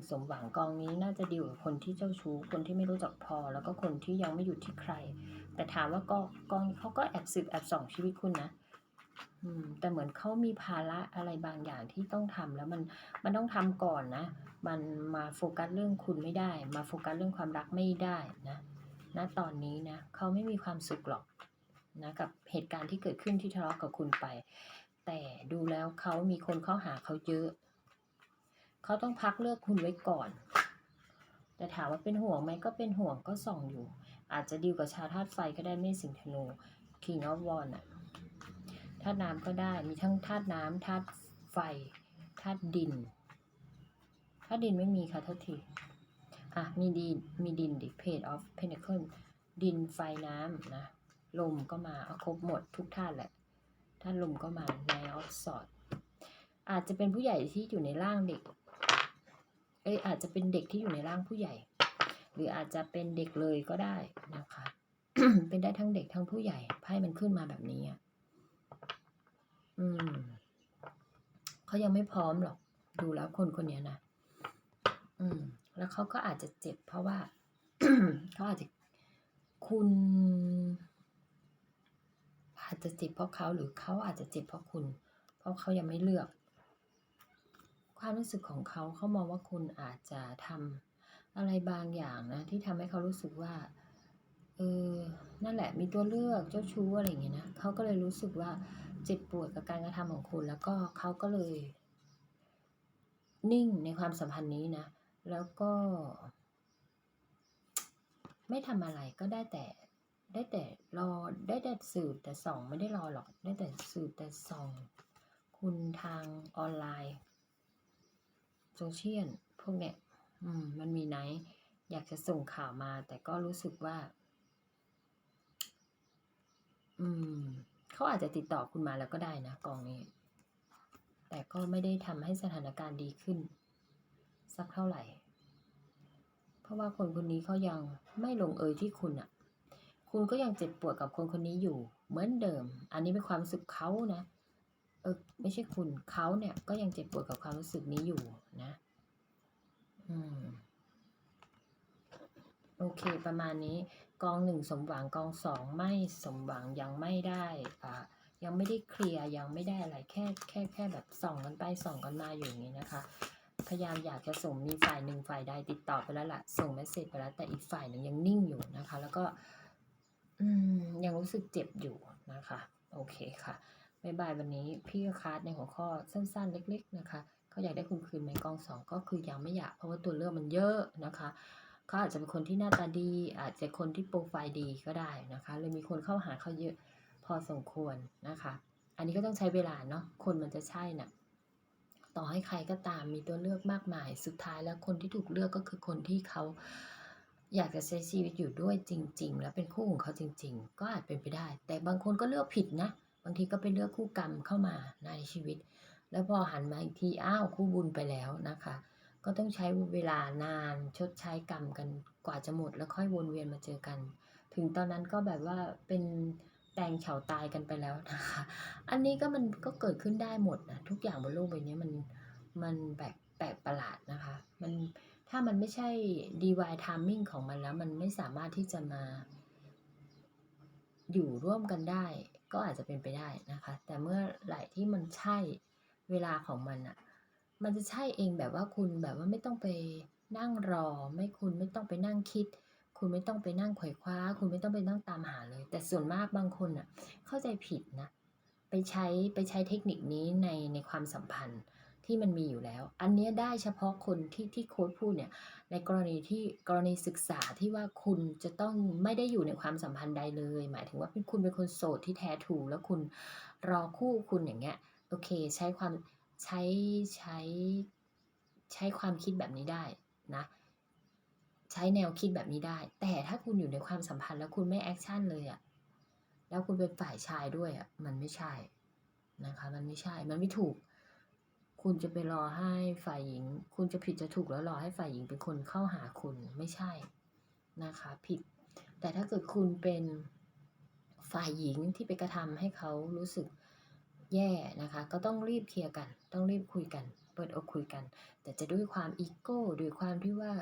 งสมหวังกองนี้น่าจะดีลกับคนที่เจ้าชู้คนที่ไม่รู้จักพอ แล้วก็คนที่ยังไม่อยู่ที่ใคร แต่ถามว่ากองกองเขาก็แอบสืบแอบส่องชีวิตคุณนะอืมแต่เหมือนเขามีภาระอะไรบางอย่างที่ต้องทำแล้วมันมันต้องทำก่อนนะ มันมาโฟกัสเรื่องคุณไม่ได้ มาโฟกัสเรื่องความรักไม่ได้นะณตอนนี้นะเขาไม่มีความสุขหรอกนะกับเหตุการณ์ที่เกิดขึ้นที่ทะเลาะกับคุณไป แต่ดูแล้วเขามีคนเข้าหาเขาเยอะ เขาต้องพักเลือกคุณไว้ก่อน แต่ถามว่าเป็นห่วงไหมก็เป็นห่วงก็ส่องอยู่ อาจจะดีลกับชาวธาตุไฟก็ได้เมสิงธนู King of w a n อะธาตุน้ำก็ได้มีทั้งธาตุน้ำธาตุไฟธาตุดินธาตุดินไม่มีค่ะทษทีอะมีดินมีดินดิ Page of Pentacle ดินไฟน้ำนะลมก็มาเอาครบหมดทุกธาตุแหละธาตุลมก็มา Nine of Swords อาจจะเป็นผู้ใหญ่ที่อยู่ในร่างเด็ก เอ้ยอาจจะเป็นเด็กที่อยู่ในร่างผู้ใหญ่ หรืออาจจะเป็นเด็กเลยก็ได้นะคะ เป็นได้ทั้งเด็กทั้งผู้ใหญ่ไพ่มันขึ้นมาแบบนี้อะอืมเขายังไม่พร้อมหรอก ดูแล้วคนคนนี้นะอืม แล้วเขาก็อาจจะเจ็บ เพราะว่าเขาอาจจะคุณอาจจะเจ็บเพราะเขาหรือเขาอาจจะเจ็บเพราะคุณ เพราะเขายังไม่เลือก ความรู้สึกของเขาเขามองว่าคุณอาจจะทำอะไรบางอย่างนะที่ทำให้เขารู้สึกว่าเออนั่นแหละมีตัวเลือกเจ้าชู้อะไรอย่างเงี้ยนะเขาก็เลยรู้สึกว่าเจ็บปวดกับการกระทำของคุณ แล้วก็เขาก็เลย นิ่งในความสัมพันธ์นี้นะ แล้วก็ ไม่ทำอะไรก็ได้แต่ได้แต่รอได้แต่สืบแต่ส่อง ไม่ได้รอหรอกได้แต่สืบแต่ส่อง คุณทางออนไลน์ โซเชียลพวกเนี้ยอืมมันมีไหน อยากจะส่งข่าวมา แต่ก็รู้สึกว่า อืมเขาอาจจะติดต่อคุณมาแล้วก็ได้นะกองนี้ แต่ก็ไม่ได้ทำให้สถานการณ์ดีขึ้น สักเท่าไหร่ เพราะว่าคนคนนี้เขายังไม่ลงเอยที่คุณอะ่ะ คุณก็ยังเจ็บปวดกับคนคนนี้อยู่เหมือนเดิม อันนี้เป็นความรู้สึกเขานะ เออไม่ใช่คุณเขาเนี่ยก็ยังเจ็บปวดกับความรู้สึกนี้อยู่นะอืมโอเค ประมาณนี้กองหนึ่งสมหวังกองสองไม่สมหวังยังไม่ได้อ่ายังไม่ได้เคลียร์ยังไม่ได้อะไรแค่แค่แค่แบบส่องกันไปส่องกันมาอยู่อย่างนี้นะคะ พยายามอยากจะส่งมีฝ่ายหนึ่งฝ่ายใดติดต่อไปแล้วล่ะ ส่งเมสเซจไปแล้วแต่อีกฝ่ายหนึ่งยังนิ่งอยู่นะคะ แล้วก็อืมยังรู้สึกเจ็บอยู่นะคะ โอเคค่ะ บายบายวันนี้พี่ก็คัดในหัวข้อสั้นๆ เล็ก ๆ นะคะเขาอยากได้คุณคืนไหมกองสองก็คือยังไม่อยากเพราะว่าตัวเลือกมันเยอะนะคะเขาอาจจะเป็นคนที่หน้าตาดี อาจจะคนที่โปรไฟล์ดีก็ได้นะคะเลยมีคนเข้าหาเขาเยอะพอสมควรนะคะ อันนี้ก็ต้องใช้เวลาเนาะคนมันจะใช่น่ะต่อให้ใครก็ตามมีตัวเลือกมากมาย สุดท้ายแล้วคนที่ถูกเลือกก็คือคนที่เขาอยากจะใช้ชีวิตอยู่ด้วยจริง ๆ แล้วเป็นคู่ของเขาจริง ๆ ก็อาจเป็นไปได้ แต่บางคนก็เลือกผิดนะ บางทีก็ไปเลือกคู่กรรมเข้ามาในชีวิต แล้วพอหันมาอีกทีอ้าวคู่บุญไปแล้วนะคะ ก็ต้องใช้เวลานานชดใช้กรรมกันกว่าจะหมดแล้วค่อยวนเวียนมาเจอกัน ถึงตอนนั้นก็แบบว่าเป็นแตงเฉาตายกันไปแล้วนะคะ อันนี้ก็มันก็เกิดขึ้นได้หมดนะทุกอย่างบนโลกใบนี้มันมันแปลกแปลกประหลาดนะคะ มันถ้ามันไม่ใช่ DY timing ของมันแล้ว มันไม่สามารถที่จะมาอยู่ร่วมกันได้ ก็อาจจะเป็นไปได้นะคะ แต่เมื่อไหร่ที่มันใช่เวลาของมันอะมันจะใช่เองแบบว่าคุณแบบว่าไม่ต้องไปนั่งรอ ไม่คุณไม่ต้องไปนั่งคิด คุณไม่ต้องไปนั่งไขว่คว้า คุณไม่ต้องไปนั่งตามหาเลย แต่ส่วนมากบางคนอะเข้าใจผิดนะ ไปใช้ไปใช้เทคนิคนี้ในในความสัมพันธ์ ที่มันมีอยู่แล้ว อันนี้ได้เฉพาะคนที่ที่โค้ดพูดเนี่ยในกรณีที่กรณีศึกษาที่ว่าคุณจะต้องไม่ได้อยู่ในความสัมพันธ์ใดเลย หมายถึงว่าเป็นคุณเป็นคนโสดที่แท้ถูกแล้วคุณรอคู่คุณอย่างเงี้ยโอเคใช้ความใช้ใช้ใช้ความคิดแบบนี้ได้นะใช้แนวคิดแบบนี้ได้ แต่ถ้าคุณอยู่ในความสัมพันธ์แล้วคุณไม่แอคชั่นเลยอะแล้วคุณเป็นฝ่ายชายด้วยอะมันไม่ใช่นะคะ มันไม่ใช่ มันไม่ถูก คุณจะไปรอให้ฝ่ายหญิง คุณจะผิดจะถูกแล้วรอให้ฝ่ายหญิงเป็นคนเข้าหาคุณไม่ใช่นะคะผิด แต่ถ้าเกิดคุณเป็นฝ่ายหญิงที่ไปกระทำให้เขารู้สึกแย่นะคะ ก็ต้องรีบเคลียร์กัน ต้องรีบคุยกัน เปิปิดอกคุยกัน แต่จะด้วยความอีโก้ด้วยความที่ว่า